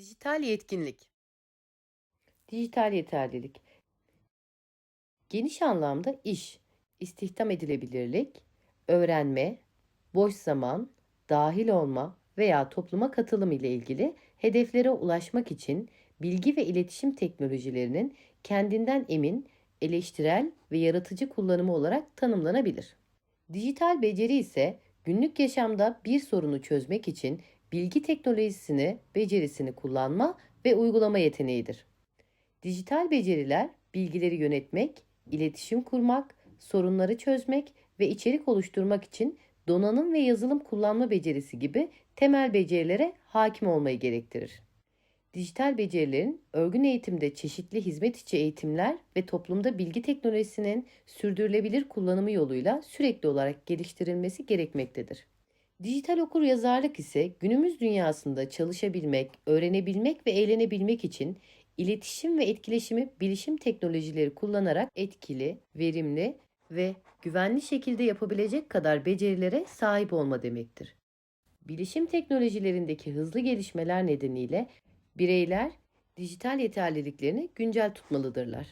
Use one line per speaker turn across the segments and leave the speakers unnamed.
Dijital yetkinlik.
Dijital yeterlilik. Geniş anlamda iş, istihdam edilebilirlik, öğrenme, boş zaman, dahil olma veya topluma katılım ile ilgili hedeflere ulaşmak için bilgi ve iletişim teknolojilerinin kendinden emin, eleştirel ve yaratıcı kullanımı olarak tanımlanabilir. Dijital beceri ise günlük yaşamda bir sorunu çözmek için bilgi teknolojisini, becerisini kullanma ve uygulama yeteneğidir. Dijital beceriler bilgileri yönetmek, iletişim kurmak, sorunları çözmek ve içerik oluşturmak için donanım ve yazılım kullanma becerisi gibi temel becerilere hakim olmayı gerektirir. Dijital becerilerin örgün eğitimde çeşitli hizmet içi eğitimler ve toplumda bilgi teknolojisinin sürdürülebilir kullanımı yoluyla sürekli olarak geliştirilmesi gerekmektedir. Dijital okur yazarlık ise günümüz dünyasında çalışabilmek, öğrenebilmek ve eğlenebilmek için iletişim ve etkileşimi bilişim teknolojileri kullanarak etkili, verimli ve güvenli şekilde yapabilecek kadar becerilere sahip olma demektir. Bilişim teknolojilerindeki hızlı gelişmeler nedeniyle bireyler dijital yeterliliklerini güncel tutmalıdırlar.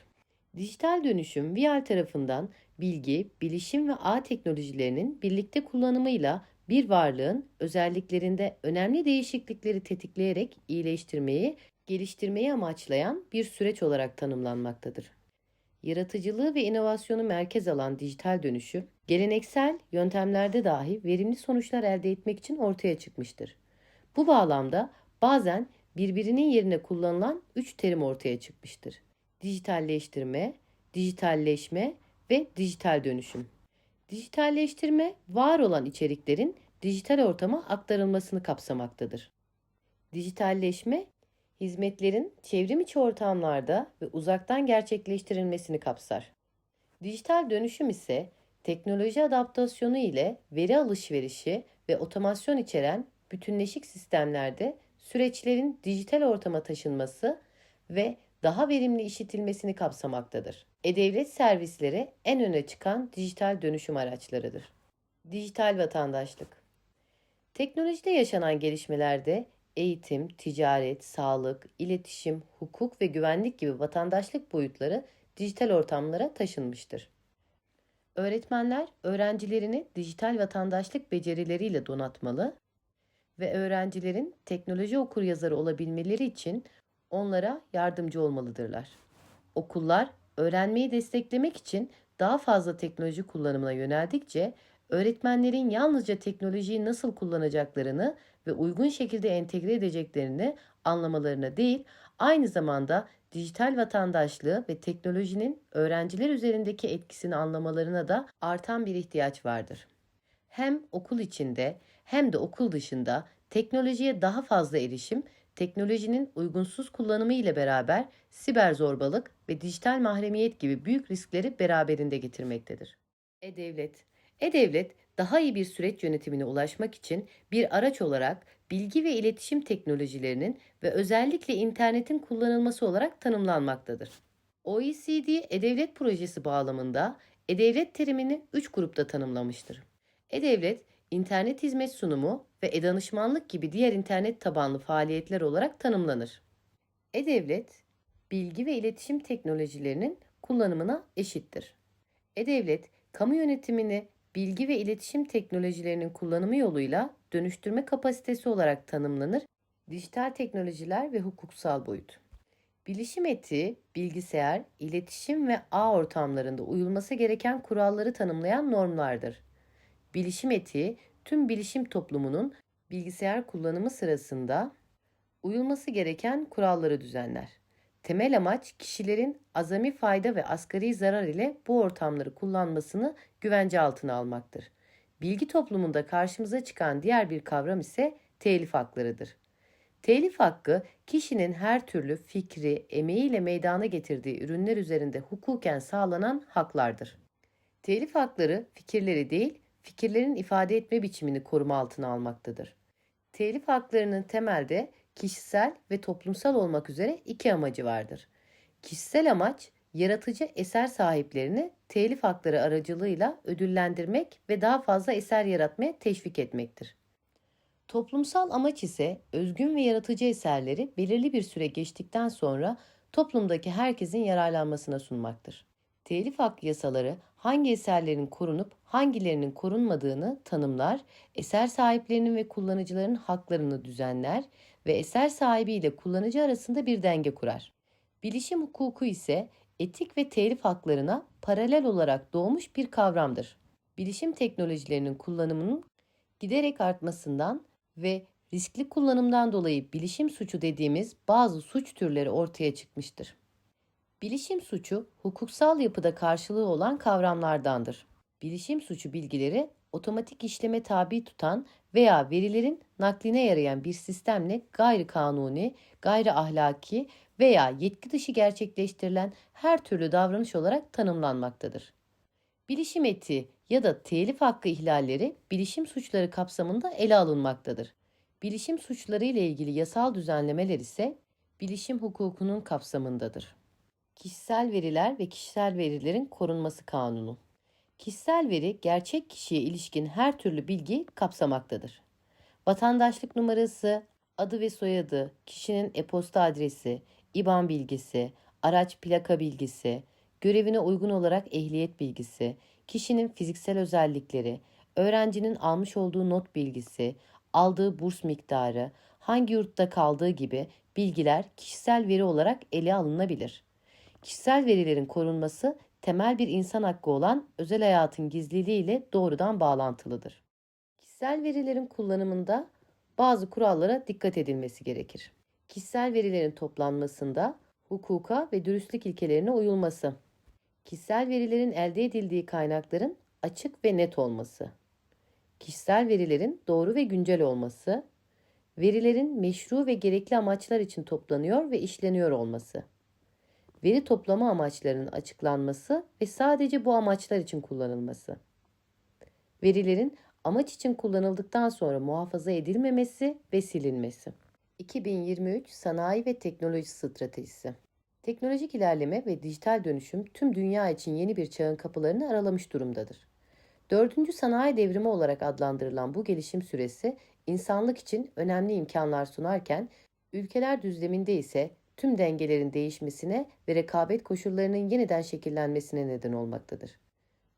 Dijital dönüşüm VR tarafından bilgi, bilişim ve ağ teknolojilerinin birlikte kullanımıyla bir varlığın özelliklerinde önemli değişiklikleri tetikleyerek iyileştirmeyi, geliştirmeyi amaçlayan bir süreç olarak tanımlanmaktadır. Yaratıcılığı ve inovasyonu merkez alan dijital dönüşüm, geleneksel yöntemlerde dahi verimli sonuçlar elde etmek için ortaya çıkmıştır. Bu bağlamda bazen birbirinin yerine kullanılan üç terim ortaya çıkmıştır. Dijitalleştirme, dijitalleşme ve dijital dönüşüm. Dijitalleştirme, var olan içeriklerin dijital ortama aktarılmasını kapsamaktadır. Dijitalleşme, hizmetlerin çevrim içi ortamlarda ve uzaktan gerçekleştirilmesini kapsar. Dijital dönüşüm ise teknoloji adaptasyonu ile veri alışverişi ve otomasyon içeren bütünleşik sistemlerde süreçlerin dijital ortama taşınması ve daha verimli işitilmesini kapsamaktadır. E-Devlet servisleri en öne çıkan dijital dönüşüm araçlarıdır. Dijital vatandaşlık Teknolojide yaşanan gelişmelerde eğitim, ticaret, sağlık, iletişim, hukuk ve güvenlik gibi vatandaşlık boyutları dijital ortamlara taşınmıştır. Öğretmenler öğrencilerini dijital vatandaşlık becerileriyle donatmalı ve öğrencilerin teknoloji okuryazarı olabilmeleri için onlara yardımcı olmalıdırlar. Okullar öğrenmeyi desteklemek için daha fazla teknoloji kullanımına yöneldikçe öğretmenlerin yalnızca teknolojiyi nasıl kullanacaklarını ve uygun şekilde entegre edeceklerini anlamalarına değil, aynı zamanda dijital vatandaşlığı ve teknolojinin öğrenciler üzerindeki etkisini anlamalarına da artan bir ihtiyaç vardır. Hem okul içinde hem de okul dışında teknolojiye daha fazla erişim, teknolojinin uygunsuz kullanımı ile beraber siber zorbalık ve dijital mahremiyet gibi büyük riskleri beraberinde getirmektedir. E-Devlet E-Devlet daha iyi bir süreç yönetimine ulaşmak için bir araç olarak bilgi ve iletişim teknolojilerinin ve özellikle internetin kullanılması olarak tanımlanmaktadır. OECD E-Devlet projesi bağlamında E-Devlet terimini 3 grupta tanımlamıştır. E-Devlet, internet hizmet sunumu ve e-danışmanlık gibi diğer internet tabanlı faaliyetler olarak tanımlanır. E-Devlet, bilgi ve iletişim teknolojilerinin kullanımına eşittir. E-Devlet, kamu yönetimini bilgi ve iletişim teknolojilerinin kullanımı yoluyla dönüştürme kapasitesi olarak tanımlanır. Dijital teknolojiler ve hukuksal boyut. Bilişim etiği, bilgisayar, iletişim ve ağ ortamlarında uyulması gereken kuralları tanımlayan normlardır. Bilişim etiği, tüm bilişim toplumunun bilgisayar kullanımı sırasında uyulması gereken kuralları düzenler. Temel amaç kişilerin azami fayda ve asgari zarar ile bu ortamları kullanmasını güvence altına almaktır. Bilgi toplumunda karşımıza çıkan diğer bir kavram ise telif haklarıdır. Telif hakkı kişinin her türlü fikri, emeğiyle meydana getirdiği ürünler üzerinde hukuken sağlanan haklardır. Telif hakları fikirleri değil, fikirlerin ifade etme biçimini koruma altına almaktadır. Telif haklarının temelde kişisel ve toplumsal olmak üzere iki amacı vardır. Kişisel amaç yaratıcı eser sahiplerini telif hakları aracılığıyla ödüllendirmek ve daha fazla eser yaratmaya teşvik etmektir. Toplumsal amaç ise özgün ve yaratıcı eserleri belirli bir süre geçtikten sonra toplumdaki herkesin yararlanmasına sunmaktır. Telif hakkı yasaları hangi eserlerin korunup hangilerinin korunmadığını tanımlar, eser sahiplerinin ve kullanıcıların haklarını düzenler ve eser sahibi ile kullanıcı arasında bir denge kurar. Bilişim hukuku ise etik ve telif haklarına paralel olarak doğmuş bir kavramdır. Bilişim teknolojilerinin kullanımının giderek artmasından ve riskli kullanımdan dolayı bilişim suçu dediğimiz bazı suç türleri ortaya çıkmıştır. Bilişim suçu hukuksal yapıda karşılığı olan kavramlardandır. Bilişim suçu bilgileri otomatik işleme tabi tutan veya verilerin nakline yarayan bir sistemle gayri kanuni, gayri ahlaki veya yetki dışı gerçekleştirilen her türlü davranış olarak tanımlanmaktadır. Bilişim etiği ya da telif hakkı ihlalleri bilişim suçları kapsamında ele alınmaktadır. Bilişim suçları ile ilgili yasal düzenlemeler ise bilişim hukukunun kapsamındadır. Kişisel veriler ve kişisel verilerin korunması kanunu. Kişisel veri gerçek kişiye ilişkin her türlü bilgi kapsamaktadır. Vatandaşlık numarası, adı ve soyadı, kişinin e-posta adresi, IBAN bilgisi, araç plaka bilgisi, görevine uygun olarak ehliyet bilgisi, kişinin fiziksel özellikleri, öğrencinin almış olduğu not bilgisi, aldığı burs miktarı, hangi yurtta kaldığı gibi bilgiler kişisel veri olarak ele alınabilir. Kişisel verilerin korunması temel bir insan hakkı olan özel hayatın gizliliği ile doğrudan bağlantılıdır. Kişisel verilerin kullanımında bazı kurallara dikkat edilmesi gerekir. Kişisel verilerin toplanmasında hukuka ve dürüstlük ilkelerine uyulması. Kişisel verilerin elde edildiği kaynakların açık ve net olması. Kişisel verilerin doğru ve güncel olması. Verilerin meşru ve gerekli amaçlar için toplanıyor ve işleniyor olması. Veri toplama amaçlarının açıklanması ve sadece bu amaçlar için kullanılması. Verilerin amaç için kullanıldıktan sonra muhafaza edilmemesi ve silinmesi. 2023 Sanayi ve Teknoloji Stratejisi Teknolojik ilerleme ve dijital dönüşüm tüm dünya için yeni bir çağın kapılarını aralamış durumdadır. Dördüncü sanayi devrimi olarak adlandırılan bu gelişim süresi insanlık için önemli imkanlar sunarken, ülkeler düzleminde ise tüm dengelerin değişmesine ve rekabet koşullarının yeniden şekillenmesine neden olmaktadır.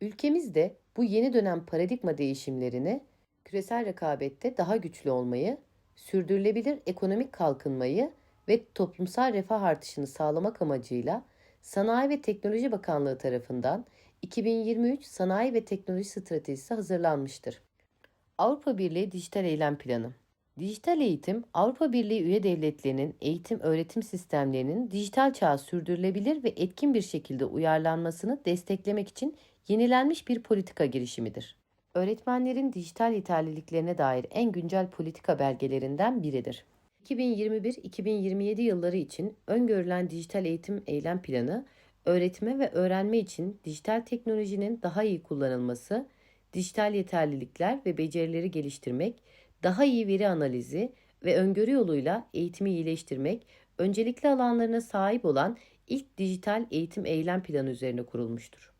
Ülkemiz de bu yeni dönem paradigma değişimlerini küresel rekabette daha güçlü olmayı, sürdürülebilir ekonomik kalkınmayı ve toplumsal refah artışını sağlamak amacıyla Sanayi ve Teknoloji Bakanlığı tarafından 2023 Sanayi ve Teknoloji Stratejisi hazırlanmıştır. Avrupa Birliği Dijital Eylem Planı Dijital eğitim, Avrupa Birliği üye devletlerinin eğitim öğretim sistemlerinin dijital çağa sürdürülebilir ve etkin bir şekilde uyarlanmasını desteklemek için yenilenmiş bir politika girişimidir. Öğretmenlerin dijital yeterliliklerine dair en güncel politika belgelerinden biridir. 2021-2027 yılları için öngörülen dijital eğitim eylem planı, öğretme ve öğrenme için dijital teknolojinin daha iyi kullanılması, dijital yeterlilikler ve becerileri geliştirmek, daha iyi veri analizi ve öngörü yoluyla eğitimi iyileştirmek, öncelikli alanlarına sahip olan ilk dijital eğitim eylem planı üzerine kurulmuştur.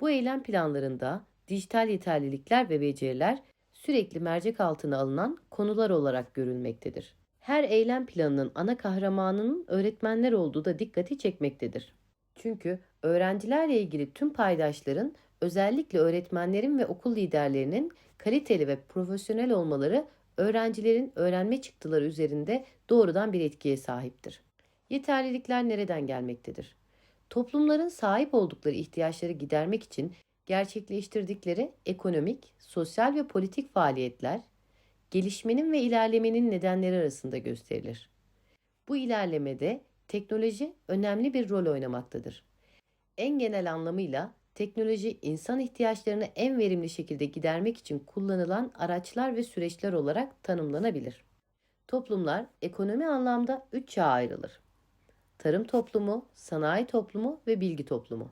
Bu eylem planlarında dijital yeterlilikler ve beceriler sürekli mercek altına alınan konular olarak görülmektedir. Her eylem planının ana kahramanının öğretmenler olduğu da dikkati çekmektedir. Çünkü öğrencilerle ilgili tüm paydaşların özellikle öğretmenlerin ve okul liderlerinin kaliteli ve profesyonel olmaları öğrencilerin öğrenme çıktıları üzerinde doğrudan bir etkiye sahiptir. Yeterlilikler nereden gelmektedir? Toplumların sahip oldukları ihtiyaçları gidermek için gerçekleştirdikleri ekonomik, sosyal ve politik faaliyetler, gelişmenin ve ilerlemenin nedenleri arasında gösterilir. Bu ilerlemede teknoloji önemli bir rol oynamaktadır. En genel anlamıyla teknoloji insan ihtiyaçlarını en verimli şekilde gidermek için kullanılan araçlar ve süreçler olarak tanımlanabilir. Toplumlar ekonomi anlamda üç çağa ayrılır. Tarım toplumu, sanayi toplumu ve bilgi toplumu.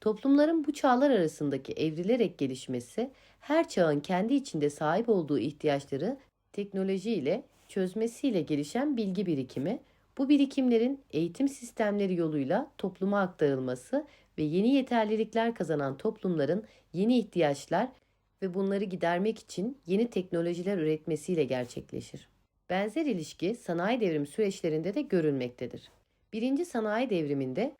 Toplumların bu çağlar arasındaki evrilerek gelişmesi, her çağın kendi içinde sahip olduğu ihtiyaçları teknoloji ile çözmesiyle gelişen bilgi birikimi, bu birikimlerin eğitim sistemleri yoluyla topluma aktarılması ve yeni yeterlilikler kazanan toplumların yeni ihtiyaçlar ve bunları gidermek için yeni teknolojiler üretmesiyle gerçekleşir. Benzer ilişki sanayi devrimi süreçlerinde de görülmektedir. Birinci sanayi devriminde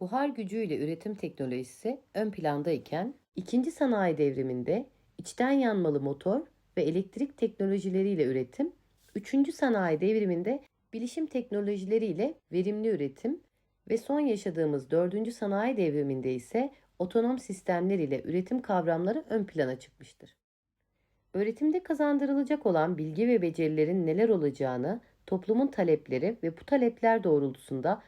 buhar gücüyle üretim teknolojisi ön plandayken, ikinci sanayi devriminde içten yanmalı motor ve elektrik teknolojileriyle üretim, üçüncü sanayi devriminde bilişim teknolojileriyle verimli üretim ve son yaşadığımız dördüncü sanayi devriminde ise otonom sistemler ile üretim kavramları ön plana çıkmıştır. Öğretimde kazandırılacak olan bilgi ve becerilerin neler olacağını, toplumun talepleri ve bu talepler doğrultusunda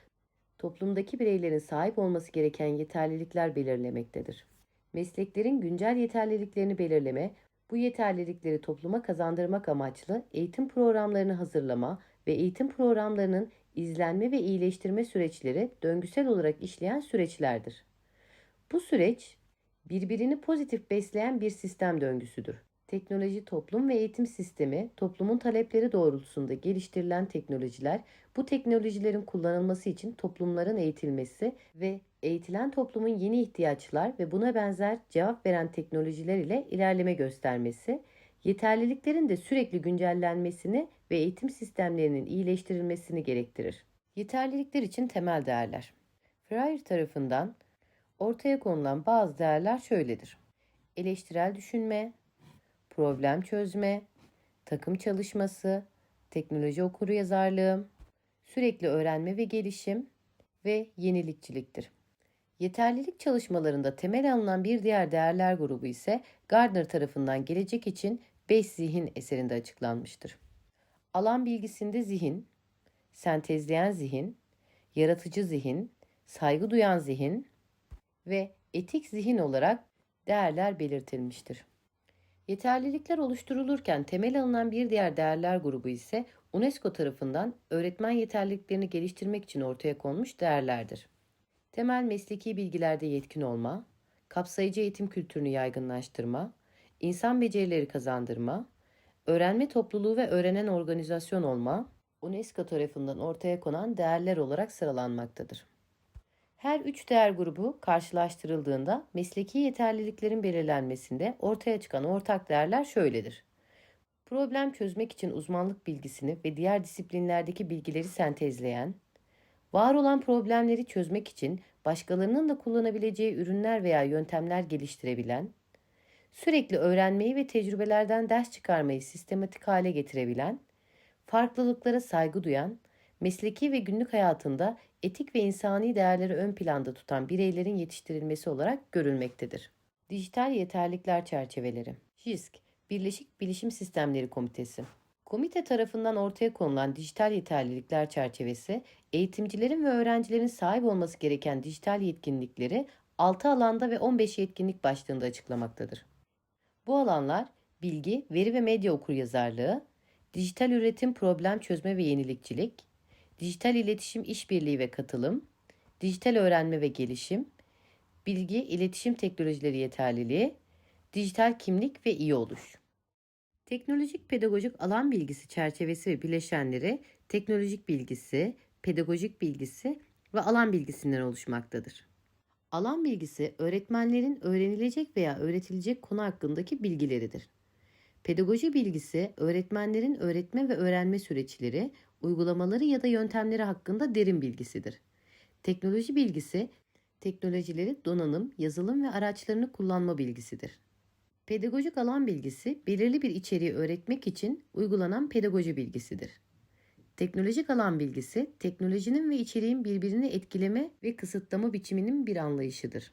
toplumdaki bireylerin sahip olması gereken yeterlilikler belirlemektedir. Mesleklerin güncel yeterliliklerini belirleme, bu yeterlilikleri topluma kazandırmak amaçlı eğitim programlarını hazırlama ve eğitim programlarının izlenme ve iyileştirme süreçleri döngüsel olarak işleyen süreçlerdir. Bu süreç birbirini pozitif besleyen bir sistem döngüsüdür. Teknoloji toplum ve eğitim sistemi toplumun talepleri doğrultusunda geliştirilen teknolojiler, bu teknolojilerin kullanılması için toplumların eğitilmesi ve eğitilen toplumun yeni ihtiyaçlar ve buna benzer cevap veren teknolojiler ile ilerleme göstermesi, yeterliliklerin de sürekli güncellenmesini ve eğitim sistemlerinin iyileştirilmesini gerektirir. Yeterlilikler için temel değerler. Freire tarafından ortaya konulan bazı değerler şöyledir. Eleştirel düşünme, problem çözme, takım çalışması, teknoloji okuryazarlığı, sürekli öğrenme ve gelişim ve yenilikçiliktir. Yeterlilik çalışmalarında temel alınan bir diğer değerler grubu ise Gardner tarafından gelecek için 5 zihin eserinde açıklanmıştır. Alan bilgisinde zihin, sentezleyen zihin, yaratıcı zihin, saygı duyan zihin ve etik zihin olarak değerler belirtilmiştir. Yeterlilikler oluşturulurken temel alınan bir diğer değerler grubu ise UNESCO tarafından öğretmen yeterliliklerini geliştirmek için ortaya konmuş değerlerdir. Temel mesleki bilgilerde yetkin olma, kapsayıcı eğitim kültürünü yaygınlaştırma, insan becerileri kazandırma, öğrenme topluluğu ve öğrenen organizasyon olma, UNESCO tarafından ortaya konan değerler olarak sıralanmaktadır. Her üç değer grubu karşılaştırıldığında mesleki yeterliliklerin belirlenmesinde ortaya çıkan ortak değerler şöyledir. Problem çözmek için uzmanlık bilgisini ve diğer disiplinlerdeki bilgileri sentezleyen, var olan problemleri çözmek için başkalarının da kullanabileceği ürünler veya yöntemler geliştirebilen, sürekli öğrenmeyi ve tecrübelerden ders çıkarmayı sistematik hale getirebilen, farklılıklara saygı duyan, mesleki ve günlük hayatında etik ve insani değerleri ön planda tutan bireylerin yetiştirilmesi olarak görülmektedir. Dijital Yeterlikler Çerçeveleri JISK, Birleşik Bilişim Sistemleri Komitesi Komite tarafından ortaya konulan dijital yeterlilikler çerçevesi, eğitimcilerin ve öğrencilerin sahip olması gereken dijital yetkinlikleri 6 alanda ve 15 yetkinlik başlığında açıklamaktadır. Bu alanlar bilgi, veri ve medya okuryazarlığı, dijital üretim, problem çözme ve yenilikçilik, dijital iletişim işbirliği ve katılım, dijital öğrenme ve gelişim, bilgi, iletişim teknolojileri yeterliliği, dijital kimlik ve iyi oluş. Teknolojik pedagojik alan bilgisi çerçevesi ve bileşenleri teknolojik bilgisi, pedagojik bilgisi ve alan bilgisinden oluşmaktadır. Alan bilgisi öğretmenlerin öğrenilecek veya öğretilecek konu hakkındaki bilgileridir. Pedagoji bilgisi öğretmenlerin öğretme ve öğrenme süreçleri, uygulamaları ya da yöntemleri hakkında derin bilgisidir. Teknoloji bilgisi teknolojileri donanım, yazılım ve araçlarını kullanma bilgisidir. Pedagojik alan bilgisi belirli bir içeriği öğretmek için uygulanan pedagoji bilgisidir. Teknolojik alan bilgisi teknolojinin ve içeriğin birbirini etkileme ve kısıtlama biçiminin bir anlayışıdır.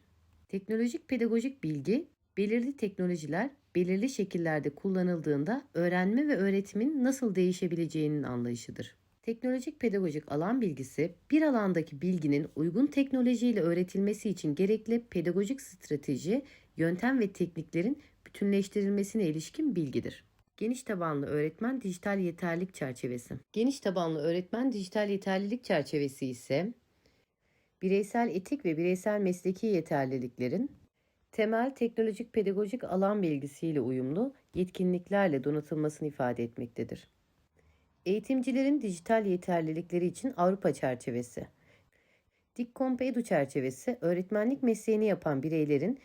Teknolojik pedagojik bilgi belirli teknolojiler belirli şekillerde kullanıldığında öğrenme ve öğretimin nasıl değişebileceğinin anlayışıdır. Teknolojik pedagojik alan bilgisi bir alandaki bilginin uygun teknolojiyle öğretilmesi için gerekli pedagojik strateji, yöntem ve tekniklerin bütünleştirilmesine ilişkin bilgidir. Geniş tabanlı öğretmen dijital yeterlilik çerçevesi. Geniş tabanlı öğretmen dijital yeterlilik çerçevesi ise bireysel etik ve bireysel mesleki yeterliliklerin temel teknolojik pedagojik alan bilgisiyle uyumlu yetkinliklerle donatılmasını ifade etmektedir. Eğitimcilerin dijital yeterlilikleri için Avrupa çerçevesi. DİKKOMP Edu çerçevesi öğretmenlik mesleğini yapan bireylerin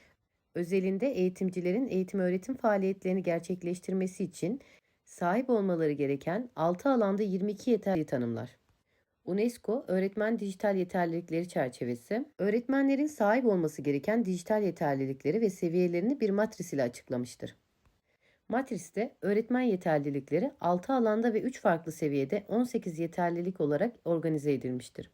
Özelinde eğitimcilerin eğitim öğretim faaliyetlerini gerçekleştirmesi için sahip olmaları gereken 6 alanda 22 yeterli tanımlar. UNESCO Öğretmen Dijital Yeterlilikleri çerçevesi, öğretmenlerin sahip olması gereken dijital yeterlilikleri ve seviyelerini bir matris ile açıklamıştır. Matriste öğretmen yeterlilikleri 6 alanda ve 3 farklı seviyede 18 yeterlilik olarak organize edilmiştir.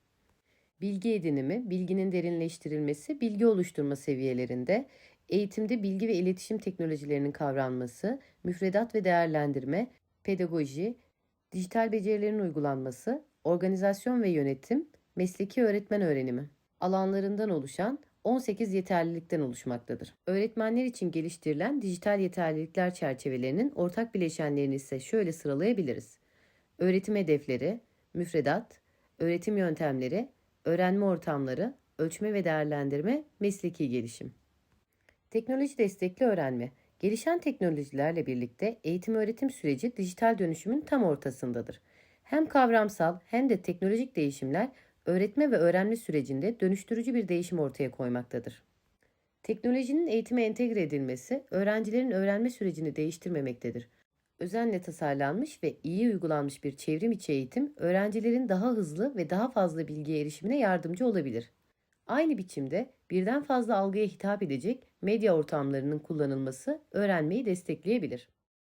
Bilgi edinimi, bilginin derinleştirilmesi, bilgi oluşturma seviyelerinde, eğitimde bilgi ve iletişim teknolojilerinin kavranması, müfredat ve değerlendirme, pedagoji, dijital becerilerin uygulanması, organizasyon ve yönetim, mesleki öğretmen öğrenimi alanlarından oluşan 18 yeterlilikten oluşmaktadır. Öğretmenler için geliştirilen dijital yeterlilikler çerçevelerinin ortak bileşenlerini ise şöyle sıralayabiliriz. Öğretim hedefleri, müfredat, öğretim yöntemleri, öğrenme ortamları, ölçme ve değerlendirme, mesleki gelişim. Teknoloji destekli öğrenme. Gelişen teknolojilerle birlikte eğitim öğretim süreci dijital dönüşümün tam ortasındadır. Hem kavramsal hem de teknolojik değişimler öğretme ve öğrenme sürecinde dönüştürücü bir değişim ortaya koymaktadır. Teknolojinin eğitime entegre edilmesi öğrencilerin öğrenme sürecini değiştirmemektedir. Özenle tasarlanmış ve iyi uygulanmış bir çevrim içi eğitim öğrencilerin daha hızlı ve daha fazla bilgiye erişimine yardımcı olabilir. Aynı biçimde birden fazla algıya hitap edecek medya ortamlarının kullanılması öğrenmeyi destekleyebilir.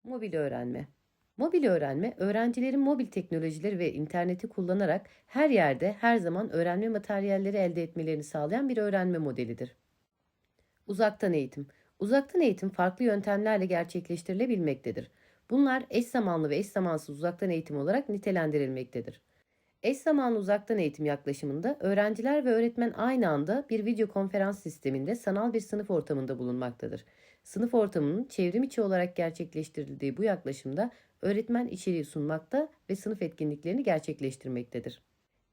Mobil öğrenme Mobil öğrenme, öğrencilerin mobil teknolojileri ve interneti kullanarak her yerde, her zaman öğrenme materyalleri elde etmelerini sağlayan bir öğrenme modelidir. Uzaktan eğitim. Uzaktan eğitim farklı yöntemlerle gerçekleştirilebilmektedir. Bunlar eş zamanlı ve eş zamansız uzaktan eğitim olarak nitelendirilmektedir. Eş zamanlı uzaktan eğitim yaklaşımında öğrenciler ve öğretmen aynı anda bir video konferans sisteminde sanal bir sınıf ortamında bulunmaktadır. Sınıf ortamının çevrim içi olarak gerçekleştirildiği bu yaklaşımda öğretmen içeriği sunmakta ve sınıf etkinliklerini gerçekleştirmektedir.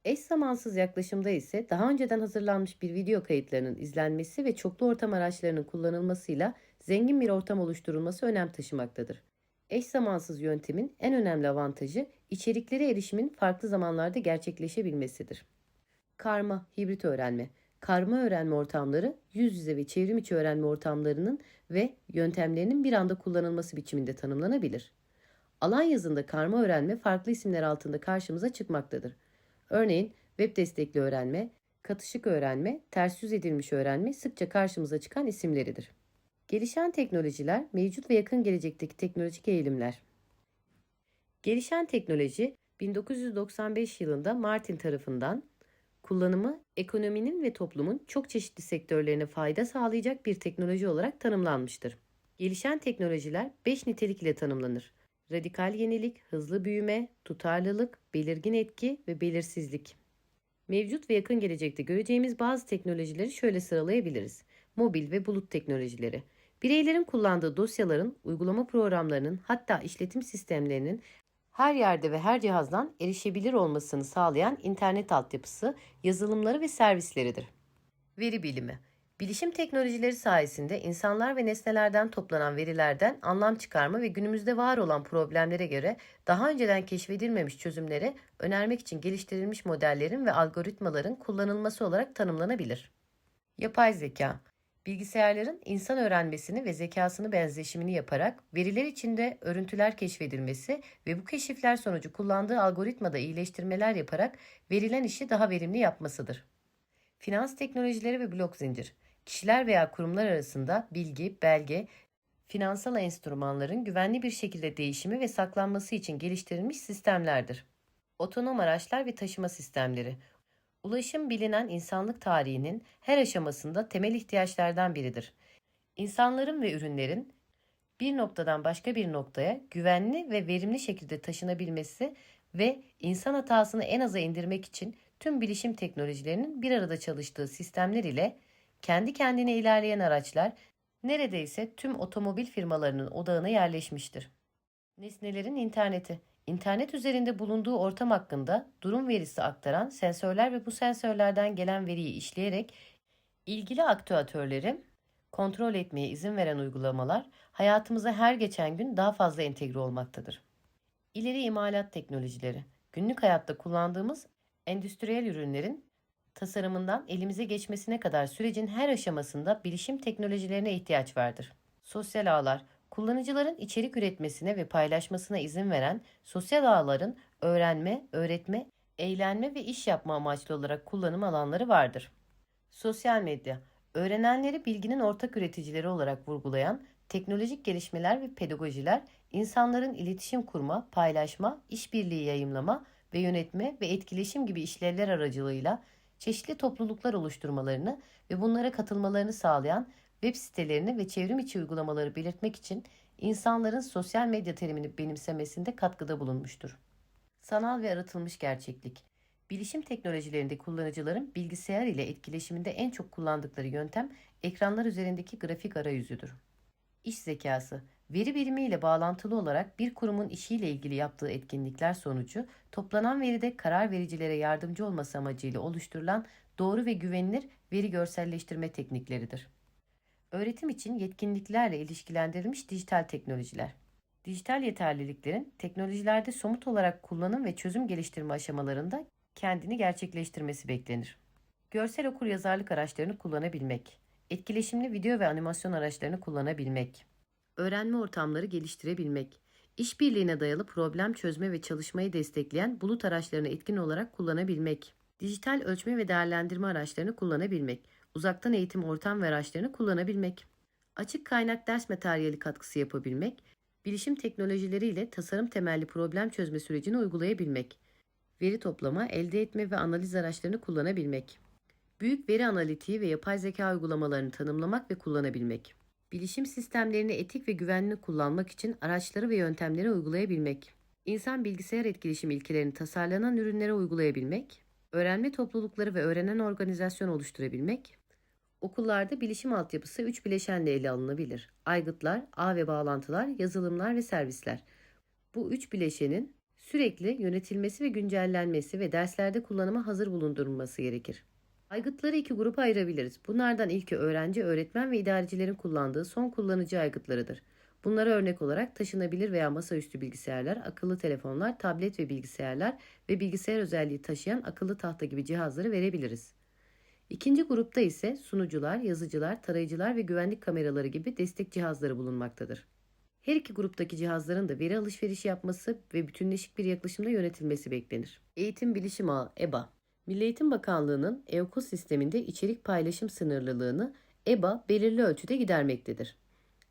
Eş zamansız yaklaşımda ise daha önceden hazırlanmış bir video kayıtlarının izlenmesi ve çoklu ortam araçlarının kullanılmasıyla zengin bir ortam oluşturulması önem taşımaktadır. Eş zamansız yöntemin en önemli avantajı içeriklere erişimin farklı zamanlarda gerçekleşebilmesidir. Karma, hibrit öğrenme. Karma öğrenme ortamları yüz yüze ve çevrim içi öğrenme ortamlarının ve yöntemlerinin bir anda kullanılması biçiminde tanımlanabilir. Alan yazında karma öğrenme farklı isimler altında karşımıza çıkmaktadır. Örneğin web destekli öğrenme, katışık öğrenme, ters yüz edilmiş öğrenme sıkça karşımıza çıkan isimleridir. Gelişen teknolojiler, mevcut ve yakın gelecekteki teknolojik eğilimler. Gelişen teknoloji 1995 yılında Martin tarafından kullanımı ekonominin ve toplumun çok çeşitli sektörlerine fayda sağlayacak bir teknoloji olarak tanımlanmıştır. Gelişen teknolojiler 5 nitelik ile tanımlanır. Radikal yenilik, hızlı büyüme, tutarlılık, belirgin etki ve belirsizlik. Mevcut ve yakın gelecekte göreceğimiz bazı teknolojileri şöyle sıralayabiliriz. Mobil ve bulut teknolojileri. Bireylerin kullandığı dosyaların, uygulama programlarının hatta işletim sistemlerinin her yerde ve her cihazdan erişebilir olmasını sağlayan internet altyapısı, yazılımları ve servisleridir. Veri bilimi Bilişim teknolojileri sayesinde insanlar ve nesnelerden toplanan verilerden anlam çıkarma ve günümüzde var olan problemlere göre daha önceden keşfedilmemiş çözümleri önermek için geliştirilmiş modellerin ve algoritmaların kullanılması olarak tanımlanabilir. Yapay zeka Bilgisayarların insan öğrenmesini ve zekasını benzeşimini yaparak veriler içinde örüntüler keşfedilmesi ve bu keşifler sonucu kullandığı algoritmada iyileştirmeler yaparak verilen işi daha verimli yapmasıdır. Finans teknolojileri ve blok zincir kişiler veya kurumlar arasında bilgi, belge, finansal enstrümanların güvenli bir şekilde değişimi ve saklanması için geliştirilmiş sistemlerdir. Otonom araçlar ve taşıma sistemleri. Ulaşım bilinen insanlık tarihinin her aşamasında temel ihtiyaçlardan biridir. İnsanların ve ürünlerin bir noktadan başka bir noktaya güvenli ve verimli şekilde taşınabilmesi ve insan hatasını en aza indirmek için tüm bilişim teknolojilerinin bir arada çalıştığı sistemler ile kendi kendine ilerleyen araçlar neredeyse tüm otomobil firmalarının odağına yerleşmiştir. Nesnelerin interneti İnternet üzerinde bulunduğu ortam hakkında durum verisi aktaran sensörler ve bu sensörlerden gelen veriyi işleyerek ilgili aktüatörleri kontrol etmeye izin veren uygulamalar hayatımıza her geçen gün daha fazla entegre olmaktadır. İleri imalat teknolojileri günlük hayatta kullandığımız endüstriyel ürünlerin tasarımından elimize geçmesine kadar sürecin her aşamasında bilişim teknolojilerine ihtiyaç vardır. Sosyal ağlar, kullanıcıların içerik üretmesine ve paylaşmasına izin veren sosyal ağların öğrenme, öğretme, eğlenme ve iş yapma amaçlı olarak kullanım alanları vardır. Sosyal medya, öğrenenleri bilginin ortak üreticileri olarak vurgulayan teknolojik gelişmeler ve pedagojiler, insanların iletişim kurma, paylaşma, işbirliği yayımlama ve yönetme ve etkileşim gibi işlevler aracılığıyla çeşitli topluluklar oluşturmalarını ve bunlara katılmalarını sağlayan web sitelerini ve çevrim içi uygulamaları belirtmek için insanların sosyal medya terimini benimsemesinde katkıda bulunmuştur. Sanal ve aratılmış gerçeklik. Bilişim teknolojilerinde kullanıcıların bilgisayar ile etkileşiminde en çok kullandıkları yöntem ekranlar üzerindeki grafik arayüzüdür. İş zekası, veri birimi ile bağlantılı olarak bir kurumun işiyle ilgili yaptığı etkinlikler sonucu toplanan veride karar vericilere yardımcı olması amacıyla oluşturulan doğru ve güvenilir veri görselleştirme teknikleridir. Öğretim için yetkinliklerle ilişkilendirilmiş dijital teknolojiler. Dijital yeterliliklerin teknolojilerde somut olarak kullanım ve çözüm geliştirme aşamalarında kendini gerçekleştirmesi beklenir. Görsel okur yazarlık araçlarını kullanabilmek, etkileşimli video ve animasyon araçlarını kullanabilmek, öğrenme ortamları geliştirebilmek, işbirliğine dayalı problem çözme ve çalışmayı destekleyen bulut araçlarını etkin olarak kullanabilmek, dijital ölçme ve değerlendirme araçlarını kullanabilmek, uzaktan eğitim ortam ve araçlarını kullanabilmek, açık kaynak ders materyali katkısı yapabilmek, bilişim teknolojileriyle tasarım temelli problem çözme sürecini uygulayabilmek, veri toplama, elde etme ve analiz araçlarını kullanabilmek, büyük veri analitiği ve yapay zeka uygulamalarını tanımlamak ve kullanabilmek, bilişim sistemlerini etik ve güvenli kullanmak için araçları ve yöntemleri uygulayabilmek, insan bilgisayar etkileşim ilkelerini tasarlanan ürünlere uygulayabilmek, öğrenme toplulukları ve öğrenen organizasyon oluşturabilmek, Okullarda bilişim altyapısı üç bileşenle ele alınabilir. Aygıtlar, ağ ve bağlantılar, yazılımlar ve servisler. Bu üç bileşenin sürekli yönetilmesi ve güncellenmesi ve derslerde kullanıma hazır bulundurulması gerekir. Aygıtları iki grupa ayırabiliriz. Bunlardan ilki öğrenci, öğretmen ve idarecilerin kullandığı son kullanıcı aygıtlarıdır. Bunlara örnek olarak taşınabilir veya masaüstü bilgisayarlar, akıllı telefonlar, tablet ve bilgisayarlar ve bilgisayar özelliği taşıyan akıllı tahta gibi cihazları verebiliriz. İkinci grupta ise sunucular, yazıcılar, tarayıcılar ve güvenlik kameraları gibi destek cihazları bulunmaktadır. Her iki gruptaki cihazların da veri alışverişi yapması ve bütünleşik bir yaklaşımda yönetilmesi beklenir. Eğitim Bilişim Ağı EBA Milli Eğitim Bakanlığı'nın EOKO sisteminde içerik paylaşım sınırlılığını EBA belirli ölçüde gidermektedir.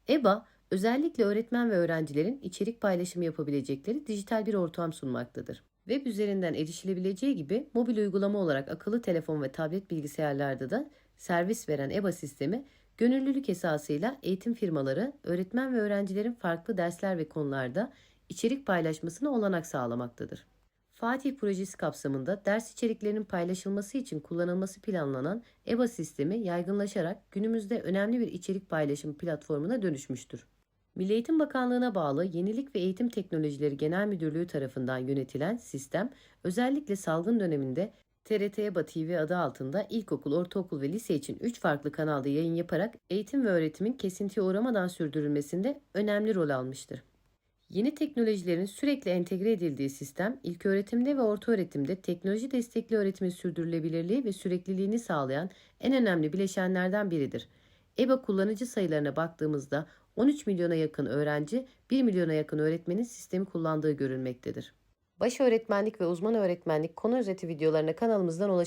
EBA, özellikle öğretmen ve öğrencilerin içerik paylaşımı yapabilecekleri dijital bir ortam sunmaktadır. Web üzerinden erişilebileceği gibi mobil uygulama olarak akıllı telefon ve tablet bilgisayarlarda da servis veren EBA sistemi gönüllülük esasıyla eğitim firmaları, öğretmen ve öğrencilerin farklı dersler ve konularda içerik paylaşmasına olanak sağlamaktadır. Fatih projesi kapsamında ders içeriklerinin paylaşılması için kullanılması planlanan EBA sistemi yaygınlaşarak günümüzde önemli bir içerik paylaşım platformuna dönüşmüştür. Milli Eğitim Bakanlığı'na bağlı Yenilik ve Eğitim Teknolojileri Genel Müdürlüğü tarafından yönetilen sistem, özellikle salgın döneminde TRT EBA TV adı altında ilkokul, ortaokul ve lise için 3 farklı kanalda yayın yaparak eğitim ve öğretimin kesintiye uğramadan sürdürülmesinde önemli rol almıştır. Yeni teknolojilerin sürekli entegre edildiği sistem, ilköğretimde ve ortaöğretimde teknoloji destekli öğretimin sürdürülebilirliği ve sürekliliğini sağlayan en önemli bileşenlerden biridir. EBA kullanıcı sayılarına baktığımızda 13 milyona yakın öğrenci, 1 milyona yakın öğretmenin sistemi kullandığı görülmektedir. Baş öğretmenlik ve uzman öğretmenlik konu özeti videolarına kanalımızdan ulaşabilirsiniz.